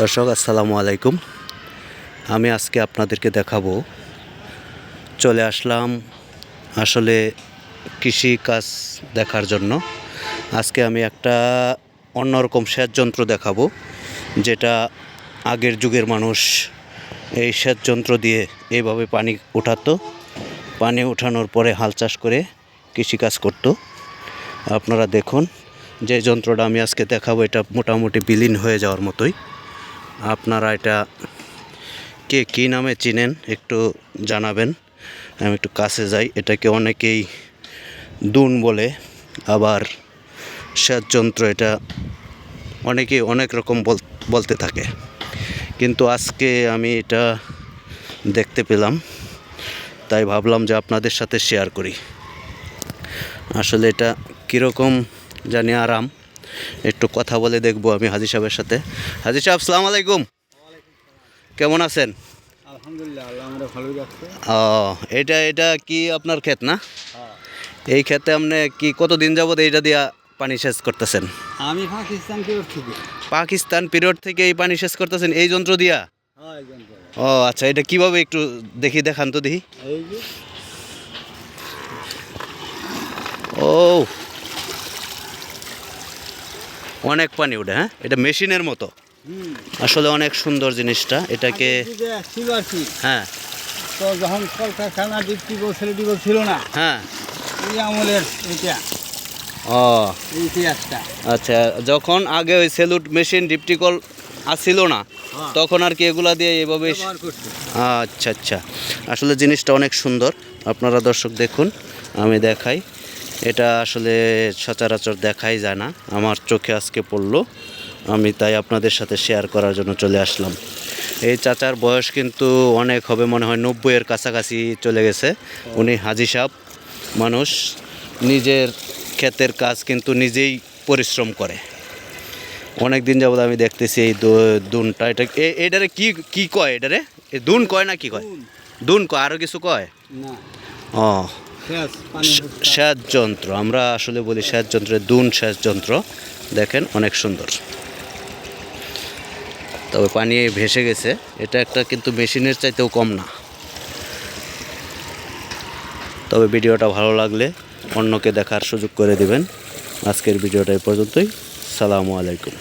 দর্শক, আসসালামু আলাইকুম। আমি আজকে আপনাদেরকে দেখাবো। চলে আসলাম আসলে কৃষি কাজ দেখার জন্য। আজকে আমি একটা অন্যরকম সেচ যন্ত্র দেখাবো, যেটা আগের যুগের মানুষ এই সেচ যন্ত্র দিয়ে এইভাবে পানি উঠাতো। পানি উঠানোর পরে হাল চাষ করে কৃষিকাজ করতো। আপনারা দেখুন, যে যন্ত্রটা আমি আজকে দেখাবো, এটা মোটামুটি বিলীন হয়ে যাওয়ার মতোই। আপনারা এটা কে কী নামে চিনেন একটু জানাবেন। আমি একটু কাছে যাই। এটাকে অনেকেই দুন বলে, আবার যন্ত্র এটা অনেকেই অনেক রকম বল- বলতে থাকে। কিন্তু আজকে আমি এটা দেখতে পেলাম, তাই ভাবলাম যে আপনাদের সাথে শেয়ার করি। আসলে এটা কীরকম জানি আরাম। একটু কথা বলে দেখব আমি হাজি সাহেবের সাথে। হাজি সাহেব সালাম আলাইকুম। কেমন আছেন? ও এটা এটা কি আপনার ক্ষেত না? এই ক্ষেতে আপনি কি কতদিন যাবত এইটা দিয়া পানি সেচ করতেছেন? আমি পাকিস্তান ফেরত থেকে। পাকিস্তান পিরিয়ড থেকে এই পানি সেচ করতেছেন এই যন্ত্র দিয়া? ও আচ্ছা এটা কীভাবে একটু দেখি দেখান তো দেখি। ও অনেক পানি ওঠে হ্যাঁ? এটা মেশিনের মতো। আসলে অনেক সুন্দর জিনিসটা এটাকে ছিল হ্যাঁ। তো যখন কলকারখানা ডিপটিবল ছেলেটিবল ছিল না হ্যাঁ। ওই আমলের এটা ও। ইতিহাসটা আচ্ছা যখন আগে ওই সেলুট মেশিন ডিপটিকল আসছিল না হ্যাঁ। তখন আর কি এগুলা দিয়ে এভাবে আচ্ছা আচ্ছা। আসলে জিনিসটা অনেক সুন্দর। আপনারা দর্শক দেখুন আমি দেখাই। এটা আসলে সচরাচর দেখাই যায় না। আমার চোখে আজকে পড়ল। আমি তাই আপনাদের সাথে শেয়ার করার জন্য চলে আসলাম। এই চাচার বয়স কিন্তু অনেক হবে মনে হয় নব্বইয়ের কাছাকাছি চলে গেছে। উনি হাজি সাহেব মানুষ। নিজের ক্ষেতের কাজ কিন্তু নিজেই পরিশ্রম করে। অনেক দিন যাবত আমি দেখতেছি এই দুনটা এটা এ- এটারে কি কি কয় এটারে? দুন কয় না কি কয়? দুন। কয় আরও কিছু কয়? না। ও। সেচ যন্ত্র আমরা আসলে বলি সেচ যন্ত্রের দুন সেচ যন্ত্র। দেখেন অনেক সুন্দর। তবে পানি ভেসে গেছে। এটা একটা কিন্তু মেশিনের চাইতেও কম না। তবে ভিডিওটা ভালো লাগলে অন্যকে দেখার সুযোগ করে দিবেন। আজকের ভিডিওটা এই পর্যন্তই। সালামু আলাইকুম।